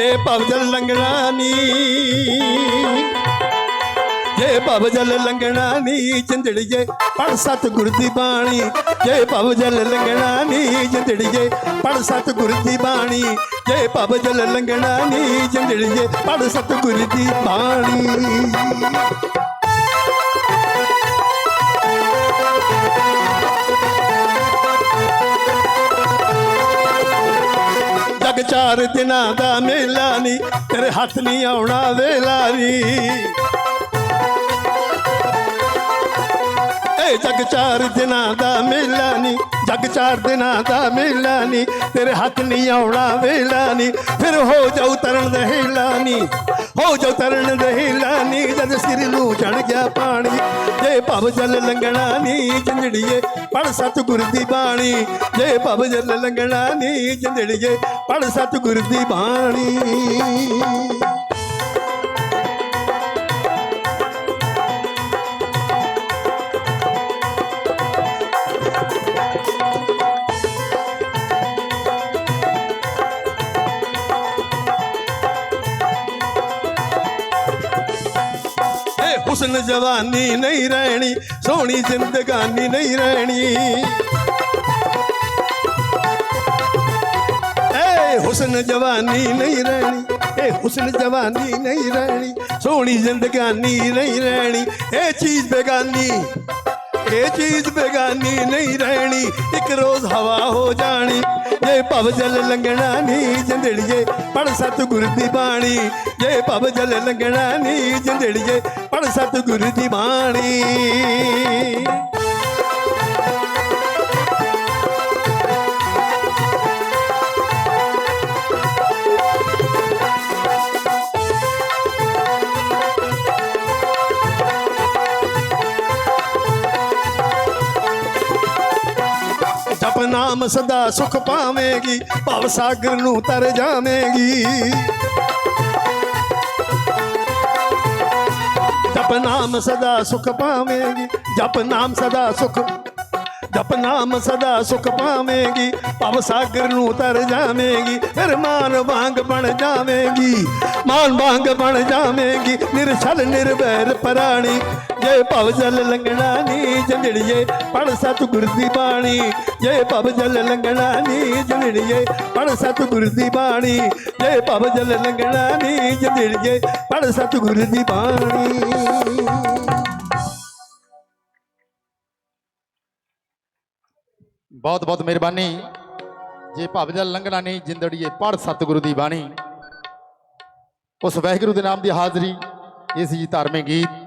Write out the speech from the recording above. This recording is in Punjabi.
ਜੇ ਭਵ ਜਲ ਲੰਘਣਾ ਨੀ ਜੇ ਭਵ ਲੰਘਣਾ ਨੀ ਜਿੰਦੜੀਏ ਪੜ ਸਤਿਗੁਰ ਦੀ ਬਾਣੀ। ਜੇ ਭਵ ਜਲ ਲੰਘਣਾ ਨੀ ਜਿੰਦੜੀਏ ਪੜ ਸਤਿਗੁਰ ਦੀ ਬਾਣੀ। ਜੇ ਭਵ ਜਲ ਲੰਘਣਾ ਨੀ ਜਿੰਦੜੀਏ ਪੜ ਸਤਿਗੁਰ ਦੀ ਬਾਣੀ। ਜਗ ਚਾਰ ਦਿਨਾਂ ਦਾ ਮੇਲਾ ਨਹੀਂ ਤੇਰੇ ਹੱਥ ਨਹੀਂ ਆਉਣਾ ਵੇਲਾ ਨੀ। ਏ ਜਗ ਚਾਰ ਦਿਨਾਂ ਦਾ ਮੇਲਾ ਨਹੀਂ ਜਗ ਚਾਰ ਦਿਨਾਂ ਦਾ ਮੇਲਾ ਨੀ, ਤੇਰੇ ਹੱਥ ਨਹੀਂ ਆਉਣਾ ਵੇਲਾ ਨੀ, ਫਿਰ ਹੋ ਜਾਉ ਤਰਨ ਦਾ ਹੀਲਾ ਨੀ, ਹੋ ਜਾਉ ਤਰਨ ਦਾ ਹੀਲਾ ਨੀ, ਜਦ ਸਿਰ ਨੂੰ ਚੜ ਗਿਆ ਪਾਣੀ, ਜੇ ਭਵ ਜਲ ਲੰਘਣਾ ਨੀ ਜਿੰਦੜੀਏ ਪੜ ਸਤਿਗੁਰ ਦੀ ਬਾਣੀ, ਜੇ ਭਵ ਜਲ ਲੰਘਣਾ ਨੀ ਜਿੰਦੜੀਏ ਪੜ ਸਤਿਗੁਰ ਦੀ ਬਾਣੀ। ਹੁਸਨ ਜਵਾਨੀ ਨਹੀਂ ਰਹਿਣੀ, ਸੋਹਣੀ ਜ਼ਿੰਦਗਾਨੀ ਨਹੀਂ ਰਹਿਣੀ। ਏ ਹੁਸਨ ਜਵਾਨੀ ਨਹੀਂ ਰਹਿਣੀ, ਏ ਹੁਸਨ ਜਵਾਨੀ ਨਹੀਂ ਰਹਿਣੀ, ਸੋਹਣੀ ਜ਼ਿੰਦਗਾਨੀ ਨਹੀਂ ਰਹਿਣੀ। ਇਹ ਚੀਜ਼ ਬੇਗਾਨੀ ਇਹ ਚੀਜ਼ ਬੇਗਾਨੀ ਨਹੀਂ ਰਹਿਣੀ, ਇੱਕ ਰੋਜ਼ ਹਵਾ ਹੋ ਜਾਣੀ। ਜੇ ਭਵ ਜਲ ਲੰਘਣਾ ਨੀ ਜਿੰਦੜੀਏ ਪੜ ਸਤਿਗੁਰ ਦੀ ਬਾਣੀ। ਜੇ ਭਵ ਜਲ ਲੰਘਣਾ ਨੀ ਜਿੰਦੜੀਏ ਪੜ ਸਤਿਗੁਰ ਦੀ ਬਾਣੀ। ਜਪ ਨਾਮ ਸਦਾ ਸੁਖ ਪਾਵੇਂਗੀ, ਭਵ ਸਾਗਰ ਨੂੰ ਤਰ ਜਾਵੇਂਗੀ। ਜਪ ਨਾਮ ਸਦਾ ਸੁਖ ਪਾਵੇਂਗੀ, ਜਪ ਨਾਮ ਸਦਾ ਸੁਖ ਜਪ ਨਾਮ ਸਦਾ ਸੁਖ ਪਾਵੇਂਗੀ, ਭਵ ਸਾਗਰ ਨੂੰ ਤਰ ਜਾਵੇਂਗੀ ਫਿਰ ਮਾਨ ਵਾਂਗ ਬਣ ਜਾਵੇਂਗੀ, ਮਾਨ ਵਾਂਗ ਬਣ ਜਾਵੇਂਗੀ ਨਿਰਛਲ ਨਿਰਵੈਰ ਪਰਾਣੀ। ਜੇ ਭਵ ਜਲ ਲੰਘਣਾ ਨੀ ਜੰਡੜੀਏ ਪੜ ਸਤਿਗੁਰ ਦੀ ਬਾਣੀ। ਜੇ ਭਵ ਜਲ ਲੰਘਣਾ ਨੀ ਜੰਡੜੀਏ ਪੜ ਸਤਿਗੁਰ ਦੀ ਬਾਣੀ। ਜੇ ਭਵ ਜਲ ਲੰਘਣਾ ਨੀ ਜੰਡੜੀਏ ਪੜ ਸਤਿਗੁਰ ਦੀ ਬਾਣੀ। ਬਹੁਤ ਬਹੁਤ ਮਿਹਰਬਾਨੀ। ਜੇ ਭਵ ਜਲ ਲੰਘਣਾ ਨਹੀਂ, ਜਿੰਦੜੀਏ ਪੜ ਸਤਿਗੁਰੂ ਦੀ ਬਾਣੀ। ਉਸ ਵਾਹਿਗੁਰੂ ਦੇ ਨਾਮ ਦੀ ਹਾਜ਼ਰੀ ਇਹ ਸੀ ਜੀ ਧਾਰਮਿਕ ਗੀਤ